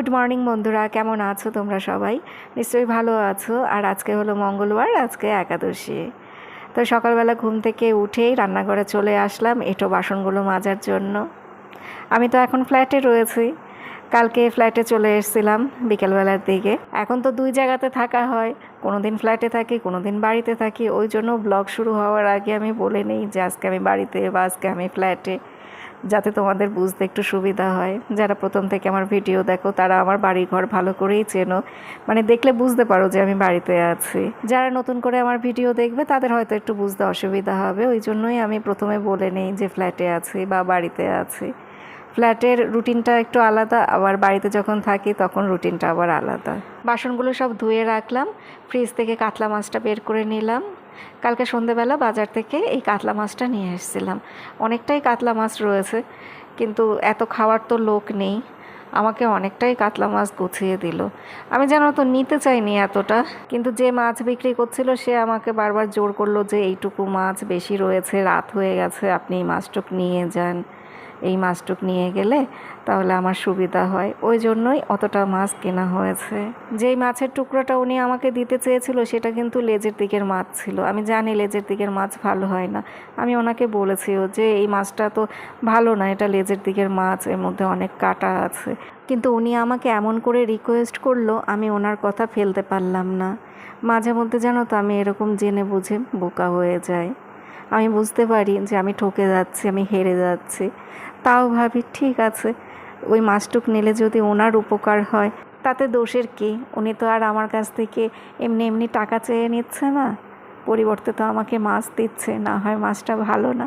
Good morning বন্ধুরা, কেমন আছো তোমরা সবাই? নিশ্চয়ই ভালো আছো। আর আজকে হলো মঙ্গলবার, আজকে একাদশী। তো সকালবেলা ঘুম থেকে উঠেই রান্নাঘরে চলে আসলাম, এটো বাসনগুলো মাজার জন্য। আমি তো এখন ফ্ল্যাটে রয়েছি। কালকে ফ্ল্যাটে চলে এসেছিলাম বিকেলবেলার দিকে। এখন তো দুই জায়গাতে থাকা হয়। কোনো দিন ফ্ল্যাটে থাকি কোনো দিন বাড়িতে থাকি। ওই জন্য ব্লগ শুরু হওয়ার আগে আমি বলে নিই যে আজকে আমি বাড়িতে বা আজকে আমি ফ্ল্যাটে। যাতে তোমাদের বুঝতে একটু সুবিধা হয়। যারা প্রথম থেকে আমার ভিডিও দেখো, তারা আমার বাড়ি ঘর ভালো করেই চেনো। মানে দেখলে বুঝতে পারো যে আমি বাড়িতে আছি। যারা নতুন করে আমার ভিডিও দেখবে, তাদের হয়তো একটু বুঝতে অসুবিধা হবে। ওই জন্যই আমি প্রথমে বলে নিই যে ফ্ল্যাটে আছি বা বাড়িতে আছি। ফ্ল্যাটের রুটিনটা একটু আলাদা। আবার বাড়িতে যখন থাকি, তখন রুটিনটা আবার আলাদা। বাসনগুলো সব ধুয়ে রাখলাম। ফ্রিজ থেকে কাতলা মাছটা বের করে নিলাম। কালকে সন্ধেবেলা বাজার থেকে এই কাতলা মাছটা নিয়ে এসেছিলাম। অনেকটাই কাতলা মাছ রয়েছে, কিন্তু এত খাওয়ার তো লোক নেই। আমাকে অনেকটাই কাতলা মাছ গুছিয়ে দিল। আমি যেন তো নিতে চাইনি এতটা, কিন্তু যে মাছ বিক্রি করছিল সে আমাকে বারবার জোর করল যে এইটুকু মাছ বেশি রয়েছে, রাত হয়ে গেছে, আপনি এই মাছটুক নিয়ে যান। এই মাছটুক নিয়ে গেলে তাহলে আমার সুবিধা হয়। ওই জন্যই অতটা মাছ কেনা হয়েছে। যেই মাছের টুকরোটা উনি আমাকে দিতে চেয়েছিল, সেটা কিন্তু লেজের দিকের মাছ ছিল। আমি জানি লেজের দিকের মাছ ভালো হয় না। আমি ওনাকে বলেছিও যে, এই মাছটা তো ভালো না, এটা লেজের দিকের মাছ, এর মধ্যে অনেক কাটা আছে। কিন্তু উনি আমাকে এমন করে রিকোয়েস্ট করল, আমি ওনার কথা ফেলতে পারলাম না। মাঝে মধ্যে জানো তো আমি এরকম জেনে বুঝে বোকা হয়ে যাই। আমি বুঝতে পারি যে আমি ঠকে যাচ্ছি, আমি হেরে যাচ্ছি। তাও ভাবি ঠিক আছে ওই মাছটুক নিলে যদি ওনার উপকার হয় তাতে দোষের কি? উনি তো আর আমার কাছ থেকে এমনি এমনি টাকা চেয়ে নিচ্ছে না। পরিবর্তে তো আমাকে মাছ দিচ্ছে না হয় মাছটা ভালো না।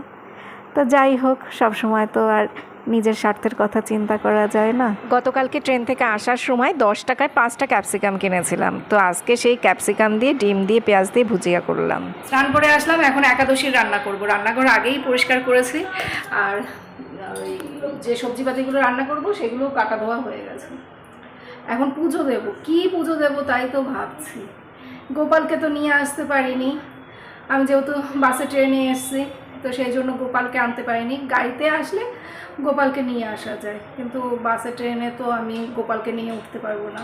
তো যাই হোক সব সময় তো আর নিজের স্বার্থের কথা চিন্তা করা যায় না। গতকালকে ট্রেন থেকে আসার সময় দশ টাকায় পাঁচটা ক্যাপসিকাম কিনেছিলাম। তো আজকে সেই ক্যাপসিকাম দিয়ে ডিম দিয়ে পেঁয়াজ দিয়ে ভুজিয়া করলাম। স্নান করে আসলাম এখন একাদশীর রান্না করব। রান্নাঘর আগেই পরিষ্কার করেছি। আর ওই যে সবজিপাতিগুলো রান্না করব, সেগুলো কাটা ধোয়া হয়ে গেছে। এখন পুজো দেব। কি পুজো দেব তাই তো ভাবছি। গোপালকে তো নিয়ে আসতে পারিনি। আমি যেহেতু বাসে ট্রেনে এসেছি, তো সেই জন্য গোপালকে আনতে পারিনি। গাড়িতে আসলে গোপালকে নিয়ে আসা যায়। কিন্তু বাসে, ট্রেনে তো আমি গোপালকে নিয়ে উঠতে পারব না।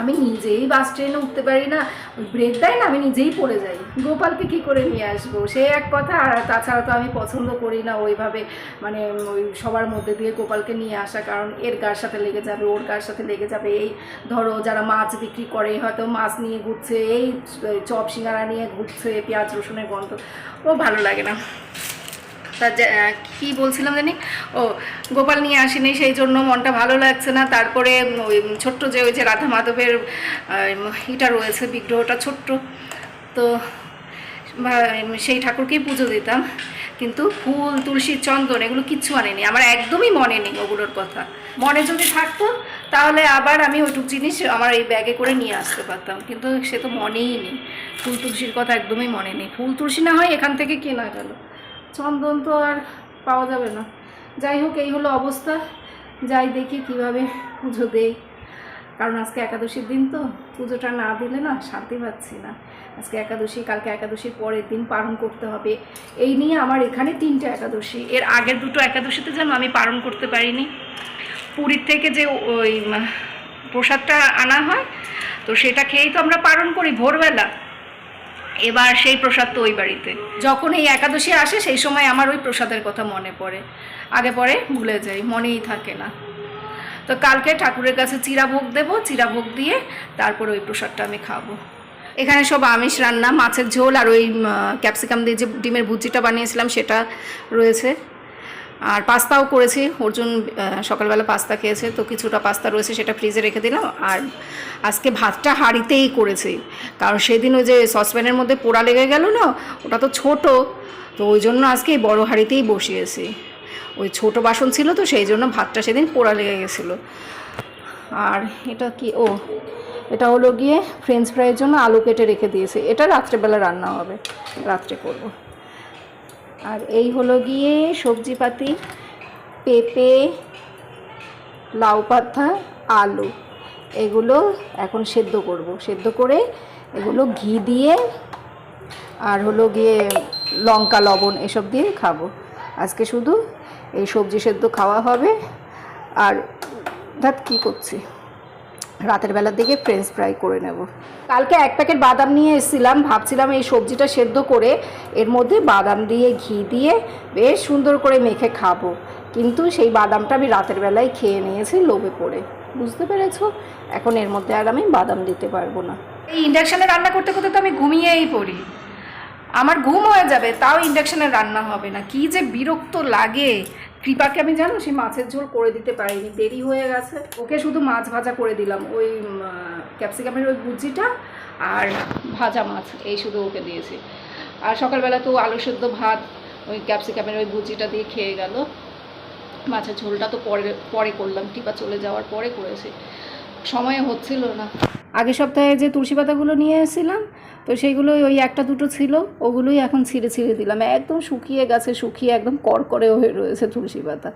আমি নিজেই বাস ট্রেনে উঠতে পারি না ব্রেক দেয় না আমি নিজেই পড়ে যাই। গোপালকে কি করে নিয়ে আসব? সে এক কথা, আর তাছাড়া তো আমি পছন্দ করি না ওইভাবে মানে ওই সবার মধ্যে দিয়ে গোপালকে নিয়ে আসা, কারণ এর গার সাথে লেগে যাবে, ওর গার সাথে লেগে যাবে? এই ধরো যারা মাছ বিক্রি করে, হয়তো মাছ নিয়ে ঘুরছে, এই চপ সিঙ্গারা নিয়ে ঘুরছে, পেঁয়াজ রসুনের গন্ধ, ও ভালো লাগে না। তা কি বলছিলাম জানি? ও, গোপাল নিয়ে আসেনি, সেই জন্য মনটা ভালো লাগছে না। তারপরে ওই ছোট্ট যে ওই যে রাধা মাধবের ইটা রয়েছে, বিগ্রহটা ছোট্ট। তো সেই ঠাকুরকেই পুজো দিতাম। কিন্তু ফুল, তুলসী, চন্দন, এগুলো কিচ্ছু আনেনি আমার একদমই মনে নেই ওগুলোর কথা। মনে যদি থাকতো, তাহলে আবার আমি ওইটুক জিনিস আমার এই ব্যাগে করে নিয়ে আসতে পারতাম। কিন্তু সে তো মনেই নেই। ফুল, তুলসীর কথা একদমই মনে নেই। ফুল, তুলসী না হয় এখান থেকে কেনা গেল। চন্দন তো আর পাওয়া যাবে না। যাই হোক, এই হলো অবস্থা। যাই দেখি কীভাবে পুজো দেই। কারণ আজকে একাদশীর দিন তো, পুজোটা না দিলে না শান্তি পাচ্ছি না। আজকে একাদশী, কালকে একাদশীর পরের দিন পালন করতে হবে। এই নিয়ে আমার এখানে তিনটে একাদশী। এর আগের দুটো একাদশীতে যেন আমি পালন করতে পারিনি। পুরীর থেকে যে ওই প্রসাদটা আনা হয়, তো সেটা খেয়েই তো আমরা পালন করি ভোরবেলা। এবার সেই প্রসাদ তো ওই বাড়িতে। যখন এই একাদশী আসে, সেই সময় আমার ওই প্রসাদের কথা মনে পড়ে। আগে পরে ভুলে যাই, মনেই থাকে না। তো কালকে ঠাকুরের কাছে চিরাভোগ দেব, চিরাভোগ দিয়ে তারপরে ওই প্রসাদটা আমি খাব। এখানে সব আমিষ রান্না, মাছের ঝোল আর ওই ক্যাপসিকাম দিয়ে যে ডিমের ভুজিটা বানিয়েছিলাম, সেটা রয়েছে। আর পাস্তাও করেছি। অর্জুন সকালবেলা পাস্তা খেয়েছে, তো কিছুটা পাস্তা রয়েছে সেটা ফ্রিজে রেখে দিলাম। আর আজকে ভাতটা হাঁড়িতেই করেছি। কারণ সেদিন ওই যে সসপ্যানের মধ্যে পোড়া লেগে গেল না, ওটা তো ছোট, তো ওই জন্য আজকে এই বড় হাঁড়িতেই বসিয়েছি। ওই ছোট বাসন ছিল তো, সেই জন্য ভাতটা সেদিন পোড়া লেগে গেছিল। আর এটা কি? ও, এটা হলো গিয়ে ফ্রেঞ্চ ফ্রাইয়ের জন্য আলু কেটে রেখে দিয়েছি। এটা রাত্রেবেলা রান্না হবে। রাত্রে করব। আর এই হলো গিয়ে সবজিপাতি, পেঁপে, লাউ পাতা, আলু। এগুলো এখন সেদ্ধ করব। সেদ্ধ করে এগুলো ঘি দিয়ে আর হলো গিয়ে লঙ্কা, লবণ এসব দিয়ে খাব। আজকে শুধু এই সবজি সেদ্ধ খাওয়া হবে। আর ধাত কী করছি? রাতের বেলার দিকে ফ্রেঞ্চ ফ্রাই করে নেব। কালকে এক প্যাকেট বাদাম নিয়ে এসেছিলাম, ভাবছিলাম এই সবজিটা সেদ্ধ করে এর মধ্যে বাদাম দিয়ে ঘি দিয়ে বেশ সুন্দর করে মেখে খাব। কিন্তু সেই বাদামটা আমি রাতের বেলায় খেয়ে নিয়েছি, লোভে পড়ে। বুঝতে পেরেছ? এখন এর মধ্যে আর আমি বাদাম দিতে পারব না। এই ইন্ডাকশানে রান্না করতে করতে তো আমি ঘুমিয়েই পড়ি। আমার ঘুম হয়ে যাবে, তাও ইন্ডাকশানে রান্না হবে না। কি যে বিরক্ত লাগে। কৃপাকে আমি জানো সেই মাছের ঝোল করে দিতে পারিনি, দেরি হয়ে গেছে। ওকে শুধু মাছ ভাজা করে দিলাম, ওই ক্যাপসিকামের ওই ভুজিটা আর ভাজা মাছ, এই শুধু ওকে দিয়েছি। আর সকালবেলা তো আলু সেদ্ধ ভাত, ওই ক্যাপসিকামের ওই ভুজিটা দিয়ে খেয়ে গেল। মাছের ঝোলটা তো পরে পরে করলাম টিপা চলে যাওয়ার পরে করেছি। সময় হচ্ছিল না। আগের সপ্তাহে যে তুলসী পাতাগুলো নিয়ে এসেছিলাম তো সেইগুলোই ওই একটা দুটো ছিল, ওগুলোই এখন ছিঁড়ে ছিঁড়ে দিলাম। একদম শুকিয়ে গেছে, শুকিয়ে একদম কড়কড়ে হয়ে রয়েছে তুলসী পাতা।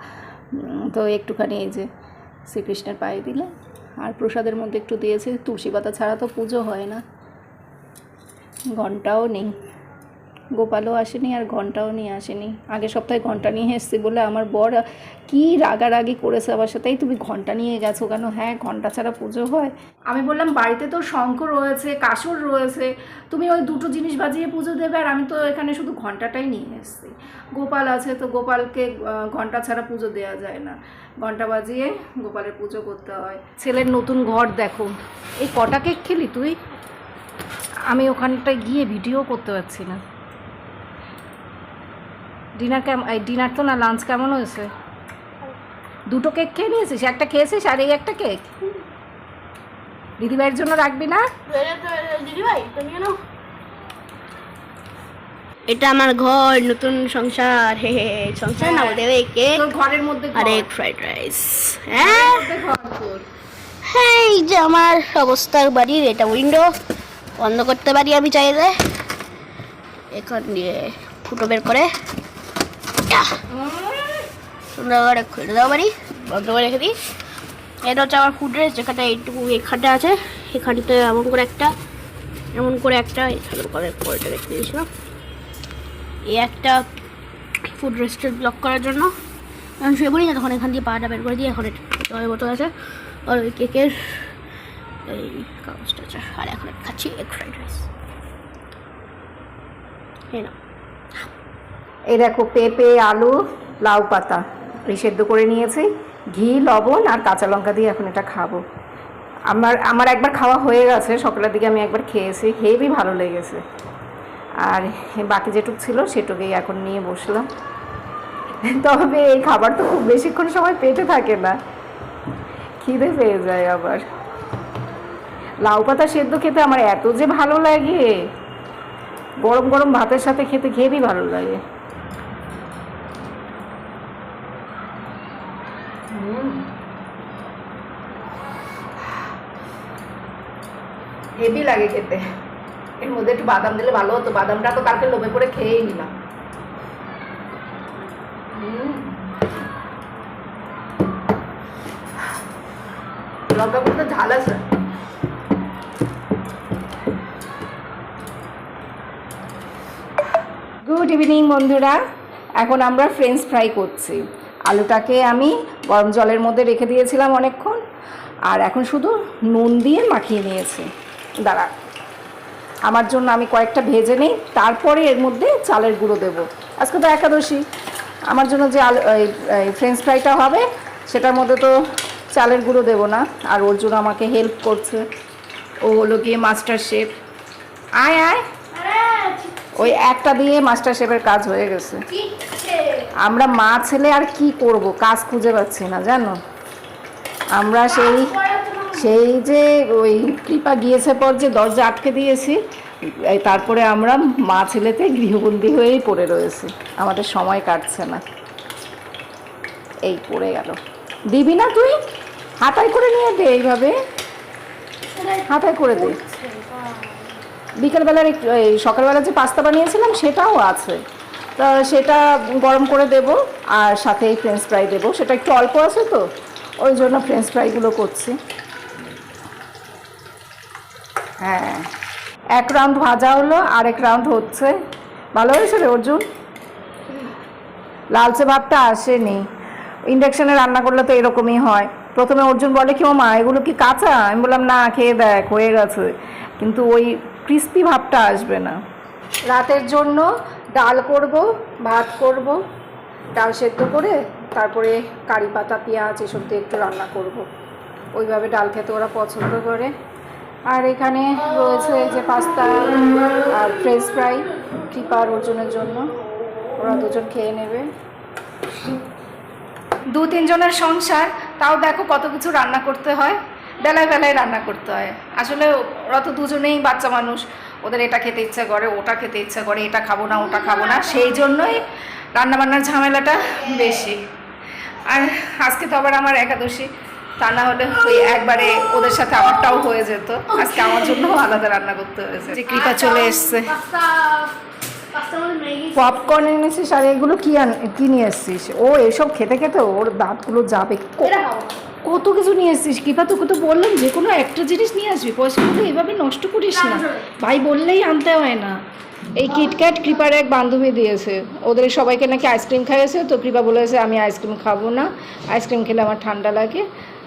তো একটুখানি এই যে শ্রীকৃষ্ণের পায়ে দিলে, আর প্রসাদের মধ্যে একটু দিয়েছে। তুলসী পাতা ছাড়া তো পুজো হয় না। ঘন্টাও নেই। গোপালও আসেনি আর ঘন্টাও নিয়ে আসেনি। আগের সপ্তাহে ঘণ্টা নিয়ে এসেছি বলে আমার বর কি রাগারাগি করেছে আমার সাথে? "এই তুমি ঘণ্টা নিয়ে গেছো কেন? হ্যাঁ ঘণ্টা ছাড়া পুজো হয়। আমি বললাম, বাড়িতে তো শঙ্খ রয়েছে, কাসর রয়েছে। তুমি ওই দুটো জিনিস বাজিয়ে পুজো দেবে আর আমি তো এখানে শুধু ঘন্টাটাই নিয়ে এসেছি। গোপাল আছে তো গোপালকে ঘণ্টা ছাড়া পুজো দেওয়া যায় না। ঘণ্টা বাজিয়ে গোপালের পুজো করতে হয়। ছেলের নতুন ঘর দেখো। এই কটা কেক খেলি তুই? আমি ওখানটায় গিয়ে ভিডিও করতে পারছি না। ডিনার কেমন এই ডিনার তো না লাঞ্চ কেমন হয়েছে? দুটো কেক খেয়ে নিয়েছিস? একটা খেয়েছিস আর এই একটা কেক দিদিভাইয়ের জন্য রাখবি না? দিদিভাই তুমি কেন এটা আমার ঘর নতুন সংসার হে হে সংসার না বলতে হবে কেক ঘরের মধ্যে। আর ফ্রাইড রাইস হ্যাঁ? মধ্যে ঘর তোর। হ্যাঁ এই যে আমার অবস্থার বাড়ির এটা উইন্ডো বন্ধ করতে পারি আমি চাইলে। এখান দিয়ে ফুটো বের করে। সুন্দর খুলে দেওয়া পারি বন্ধ করে রেখে দিই। এটা হচ্ছে আমার ফুড রেস যেখানে এইটুকু এখানটা আছে। এখানটা এমন করে একটা, এমন করে একটা এখানে পরেটা রেখে দিয়েছিলাম। এই একটা ফুড রেস্টের ব্লক করার জন্য। আমি শুয়ে পড়ি না, তখন এখান দিয়ে পাটা বের করে দিই এখন এটা জলের বোতল আছে। আর ওই কেকের এই কাগজটা আছে। আর এখন খাচ্ছি এগ ফ্রাইড রাইস এই না এই দেখো পেঁপে, আলু, লাউ পাতা। এই সেদ্ধ করে নিয়েছি। ঘি, লবণ আর কাঁচা লঙ্কা দিয়ে এখন এটা খাব। আমার আমার একবার খাওয়া হয়ে গেছে, সকালের দিকে আমি একবার খেয়েছি। হেভি ভালো লেগেছে। আর বাকি যেটুক ছিল সেটুকুই এখন নিয়ে বসলাম। তবে এই খাবার তো খুব বেশিক্ষণ সময় পেটে থাকে না। খিদে পেয়ে যায় আবার। লাউ পাতা সেদ্ধ খেতে আমার এত যে ভালো লাগে। গরম গরম ভাতের সাথে খেতে হেভি ভালো লাগে। হেভি লাগে খেতে। এর মধ্যে একটু বাদাম দিলে ভালো হতো। বাদামটা তো কালকে লোভে পড়ে খেয়েই নিলাম। লঙ্কা করতে ঝাল আছে। গুড ইভিনিং বন্ধুরা। এখন আমরা ফ্রেঞ্চ ফ্রাই করছি। আলুটাকে আমি গরম জলের মধ্যে রেখে দিয়েছিলাম অনেকক্ষণ। আর এখন শুধু নুন দিয়ে মাখিয়ে নিয়েছি। দাঁড়া। আমার জন্য আমি কয়েকটা ভেজে নিই তারপরে এর মধ্যে চালের গুঁড়ো দেবো। আজকে তো একাদশী। আমার জন্য যে আলু এই- ফ্রেঞ্চ ফ্রাইটা হবে সেটার মধ্যে তো চালের গুঁড়ো দেবো না। আর ওর জন্য আমাকে হেল্প করছে। ও হলো গিয়ে মাস্টার শেফ আয় আয়। ওই একটা দিয়ে মাস্টার শেফের কাজ হয়ে গেছে। আমরা মা ছেলে আর কি করব? কাজ খুঁজে পাচ্ছি না জানো? আমরা সেই সেই যে ওই কৃপা গিয়েছে পর যে দরজা আটকে দিয়েছি তারপরে আমরা মা ছেলেতে গৃহবন্দী হয়েই পড়ে রয়েছি। আমাদের সময় কাটছে না। এই পড়ে গেল। দিবি না তুই? হাতায় করে নিয়ে দে এইভাবে। হাতায় করে দে। বিকেলবেলার একটু এই সকালবেলা যে পাস্তা বানিয়েছিলাম সেটাও আছে। তা সেটা গরম করে দেব আর সাথে এই ফ্রেঞ্চ ফ্রাই দেবো। সেটা একটু অল্প আছে তো, ওই জন্য ফ্রেঞ্চ ফ্রাইগুলো করছি। হ্যাঁ এক রাউন্ড ভাজা হলো, আরেক রাউন্ড হচ্ছে। ভালো হয়েছে রে অর্জুন? লালচে ভাবটা আসেনি। ইন্ডাকশানে রান্না করলে তো এরকমই হয়। প্রথমে অর্জুন বলে কি মা, এগুলো কি কাঁচা? আমি বললাম, না, খেয়ে দেখ, হয়ে গেছে। কিন্তু ওই ক্রিস্পি ভাবটা আসবে না। রাতের জন্য ডাল করব, ভাত করব, ডাল সেদ্ধ করে তারপরে কারি পাতা, পেঁয়াজ এসব দিয়ে একটু রান্না করব। ওইভাবে ডাল খেতে ওরা পছন্দ করে। আর এখানে রয়েছে যে পাস্তা আর ফ্রেঞ্চ ফ্রাই, কৃপার ওজনের জন্য। ওরা দুজন খেয়ে নেবে। দু তিনজনের সংসার, তাও দেখো কত কিছু রান্না করতে হয়। বেলায় বেলায় রান্না করতে হয়। আসলে ওরা তো দুজনেই বাচ্চা মানুষ। ওদের এটা খেতে ইচ্ছা করে ওটা খেতে ইচ্ছা করে এটা খাব না ওটা খাব না সেই জন্যই রান্নাবান্নার ঝামেলাটা বেশি। আর আজকে তো আবার আমার একাদশী তা না হলে ওই একবারে ওদের সাথে আমারটাও হয়ে যেত। আজকে আমার জন্য আলাদা রান্না করতে হয়েছে। যে কৃপা চলে এসছে। পপকর্ন এনেছিস আর এগুলো কি আন কি নিয়ে এসছিস? ও এসব খেতে খেতে ওর দাঁতগুলো যাবে কত কিছু নিয়ে এসছিস? কৃপা তোকে তো বললাম যে কোনো একটা জিনিস নিয়ে আসবি পয়সাগুলো এভাবে নষ্ট করিস না। ভাই বললেই আনতে হয় না। এই কিটক্যাট কৃপার এক বান্ধবী দিয়েছে। ওদের সবাইকে নাকি আইসক্রিম খাইয়েছে তো কৃপা বলেছে আমি আইসক্রিম খাব না। আইসক্রিম খেলে আমার ঠান্ডা লাগে।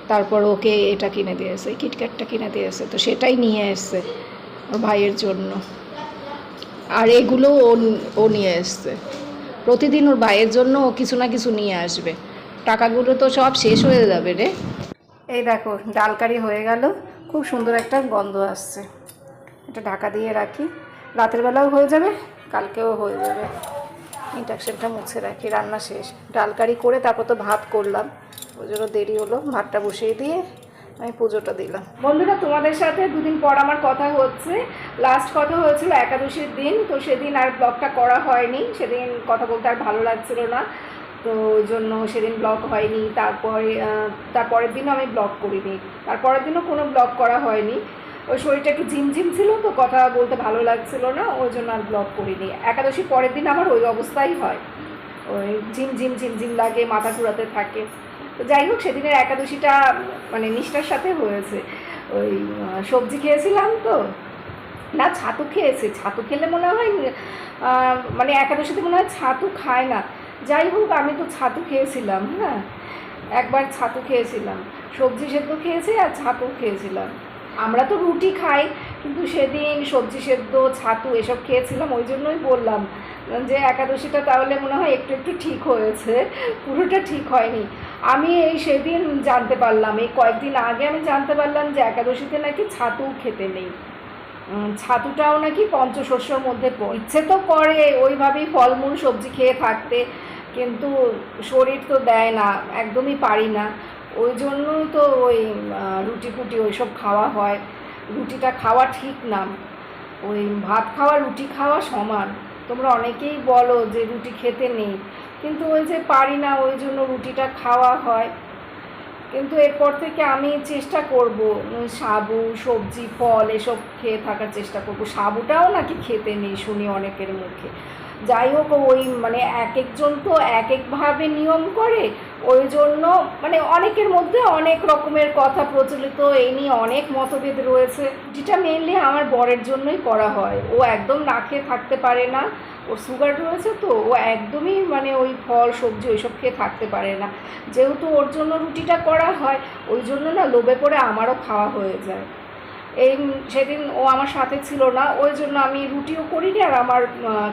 তারপর ওকে এটা কিনে দিয়েছে কিটক্যাটটা কিনে দিয়েছে তো সেটাই নিয়ে এসছে ওর ভাইয়ের জন্য। আর এগুলো ও ও নিয়ে এসছে। প্রতিদিন ওর ভাইয়ের জন্য ও কিছু না কিছু নিয়ে আসবে। টাকাগুলো তো সব শেষ হয়ে যাবে রে। এই দেখো ডাল কারি হয়ে গেল। খুব সুন্দর একটা গন্ধ আসছে। এটা ঢাকা দিয়ে রাখি। রাতের বেলাও হয়ে যাবে কালকেও হয়ে যাবে। ইন্ডাকশনটা মুছে রাখি রান্না শেষ। ডাল কারি করে তারপর তো ভাত করলাম। ওই জন্য দেরি হলো ভাতটা বসিয়ে দিয়ে আমি পুজোটা দিলাম। বন্ধুরা তোমাদের সাথে দুদিন পর আমার কথা হচ্ছে। লাস্ট কথা হয়েছিল একাদশীর দিন তো সেদিন আর ব্লগটা করা হয়নি। সেদিন কথা বলতে আর ভালো লাগছিল না। তো ওই জন্য সেদিন ব্লগ হয়নি। তারপরে তারপরের দিনও আমি ব্লগ করিনি। তারপরের দিনও কোনো ব্লগ করা হয়নি। ওই শরীরটা একটু ঝিমঝিম ছিল তো, কথা বলতে ভালো লাগছিল না, ওই জন্য আর ব্লগ করিনি। একাদশী পরের দিন আমার ওই অবস্থাই হয়। ওই ঝিমঝিম ঝিমঝিম লাগে, মাথা ঘুরাতে থাকে। তো যাই হোক, সেদিনের একাদশীটা মানে নিষ্ঠার সাথে হয়েছে। ওই সবজি খেয়েছিলাম তো। না, ছাতু খেয়েছে। ছাতু খেলে মনে হয় মানে একাদশীতে মনে হয় ছাতু খায় না। যাই হোক, আমি তো ছাতু খেয়েছিলাম হ্যাঁ? একবার ছাতু খেয়েছিলাম। সবজি সেদ্ধ খেয়েছি আর ছাতু খেয়েছিলাম। আমরা তো রুটি খাই, কিন্তু সেদিন সবজি সেদ্ধ, ছাতু এসব খেয়েছিলাম, ওই জন্যই বললাম যে একাদশীটা তাহলে মনে হয় একটু একটু ঠিক হয়েছে, পুরোটা ঠিক হয়নি। আমি এই সেদিন জানতে পারলাম, এই কয়েকদিন আগে আমি জানতে পারলাম যে একাদশীতে নাকি ছাতু খেতে নেই। ছাতুটাও নাকি পঞ্চশস্যর মধ্যে ইচ্ছে তো করে ওইভাবেই ফলমূল, সবজি খেয়ে থাকতে, কিন্তু শরীর তো দেয় না, একদমই পারি না। ওই জন্যই তো ওই রুটি ফুটি ওইসব খাওয়া হয়। রুটিটা খাওয়া ঠিক না। ওই ভাত খাওয়া, রুটি খাওয়া সমান। তোমরা অনেকেই বলো যে রুটি খেতে নেই। কিন্তু ওই যে পারি না, ওই জন্য রুটিটা খাওয়া হয়। কিন্তু এরপর থেকে আমি চেষ্টা করব সাবু, সবজি, ফল এসব খেয়ে থাকার চেষ্টা করব। সাবুটাও নাকি খেতে নেই শুনি অনেকের মুখে। যাই হোক, ওই মানে এক একজন তো এক একভাবে নিয়ম করে ওই জন্য মানে অনেকের মধ্যে অনেক রকমের কথা প্রচলিত, এই নিয়ে অনেক মতভেদ রয়েছে। যেটা মেনলি আমার বরের জন্যই করা হয়। ও একদম না খেয়ে থাকতে পারে না। ওর সুগার রয়েছে তো, ও একদমই মানে ওই ফল, সবজি ওইসব খেয়ে থাকতে পারে না। যেহেতু ওর জন্য রুটিটা করা হয়, ওই জন্য না লোভে পড়ে আমারও খাওয়া হয়ে যায়। এই সেদিন ও আমার সাথে ছিল না, ওই জন্য আমি রুটিও করিনি আর আমার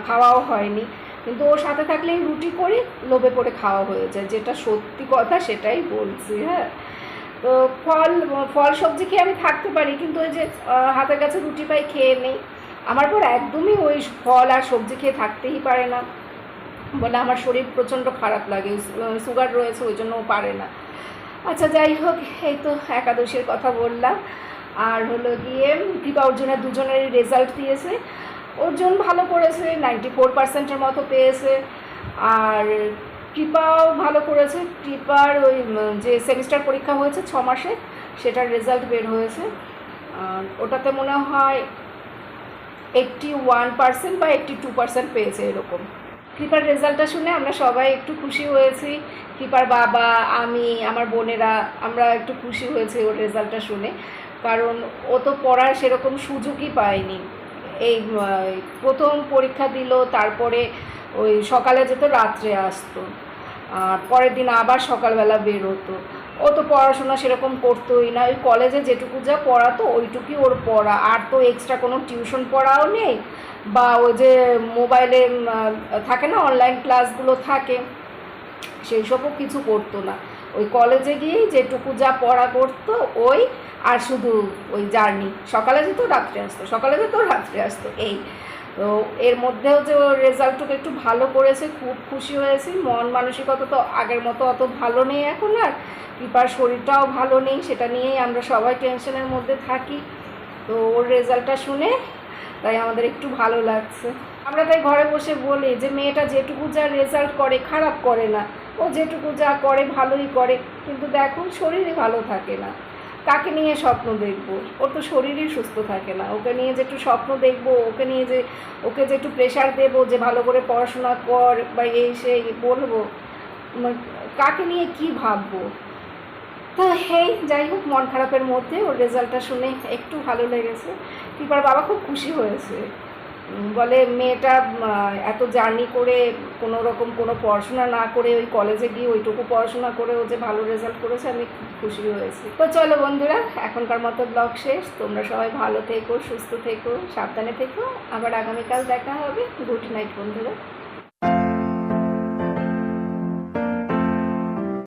খাওয়াও হয়নি। কিন্তু ওর সাথে থাকলেই রুটি করি, লোভে পড়ে খাওয়া হয়ে যায়। যেটা সত্যি কথা, সেটাই বলছি হ্যাঁ। তো ফল ফল সবজি খেয়ে আমি থাকতে পারি, কিন্তু ওই যে হাতের কাছে রুটি পাই, খেয়ে নেই। আমার পর একদমই ওই ফল আর সবজি খেয়ে থাকতেই পারে না। বলে আমার শরীর প্রচণ্ড খারাপ লাগে সুগার রয়েছে, ওই জন্য পারে না। আচ্ছা যাই হোক, এই তো একাদশীর কথা বললাম। আর হলো গিয়ে, কৃপা অর্জুনের দুজনেরই রেজাল্ট দিয়েছে। অর্জুন ভালো করেছে নাইনটি ফোর পার্সেন্টের মতো পেয়েছে। আর কৃপাও ভালো করেছে। কৃপার ওই যে সেমিস্টার পরীক্ষা হয়েছে ছ মাসে, সেটার রেজাল্ট বের হয়েছে। ওটাতে মনে হয় এইট্টি ওয়ান পার্সেন্ট বা এইট্টি টু পার্সেন্ট পেয়েছে এরকম। কৃপার রেজাল্টটা শুনে আমরা সবাই একটু খুশি হয়েছি। কৃপার বাবা, আমি, আমার বোনেরা, আমরা একটু খুশি হয়েছি ওর রেজাল্টটা শুনে। কারণ ও তো পড়ার সেরকম সুযোগই পায়নি। এই প্রথম পরীক্ষা দিল, তারপরে ওই সকালে যেত, রাত্রে আসতো। আর পরের দিন আবার সকালবেলা বেরোতো। ও তো পড়াশোনা সেরকম করতোই না। ওই কলেজে যেটুকু যা পড়াতো, ওইটুকুই ওর পড়া। আর তো এক্সট্রা কোনো টিউশন পড়াও নেই। বা ওই যে মোবাইলে থাকে না অনলাইন ক্লাসগুলো থাকে, সেই সবও কিছু করতো না। ওই কলেজে গিয়েই যেটুকু যা পড়া করতো, ওই আর শুধু ওই জার্নি। সকালে যেত, রাত্রে আসতো। সকালে যেত, রাত্রে আসতো, এই। তো এর মধ্যেও যে ওর রেজাল্টটুকু একটু ভালো করেছে, খুব খুশি হয়েছি। মন মানসিকতা তো আগের মতো অত ভালো নেই এখন আর। কৃপার শরীরটাও ভালো নেই, সেটা নিয়েই আমরা সবাই টেনশনের মধ্যে থাকি। তো ওর রেজাল্টটা শুনে তাই আমাদের একটু ভালো লাগছে। আমরা তাই ঘরে বসে বলি যে, মেয়েটা যেটুকু যা রেজাল্ট করে খারাপ করে না। ও যেটুকু যা করে ভালোই করে, কিন্তু দেখো শরীরই ভালো থাকে না। কাকে নিয়ে স্বপ্ন দেখব? ওর তো শরীরই সুস্থ থাকে না। ওকে নিয়ে যে একটু স্বপ্ন দেখব, ওকে নিয়ে যে, ওকে যে একটু প্রেশার দেবো, যে ভালো করে পড়াশোনা কর বা এই সেই বলব মানে কাকে নিয়ে কি ভাববো? তো হেই, যাই হোক, মন খারাপের মধ্যে ওর রেজাল্টটা শুনে একটু ভালো লেগেছে। কৃপার বাবা খুব খুশি হয়েছে। বলে, মেয়েটা এত জার্নি করে কোনো রকম কোনো পড়াশোনা না করে ওই কলেজে গিয়ে ওইটুকু পড়াশোনা করে ও যে ভালো রেজাল্ট করেছে, আমি খুশি হয়েছি। তো চলো বন্ধুরা, এখনকার মতো ব্লগ শেষ। তোমরা সবাই ভালো থেকো, সুস্থ থেকো, সাবধানে থেকো। আবার আগামীকাল দেখা হবে। গুড নাইট বন্ধুরা।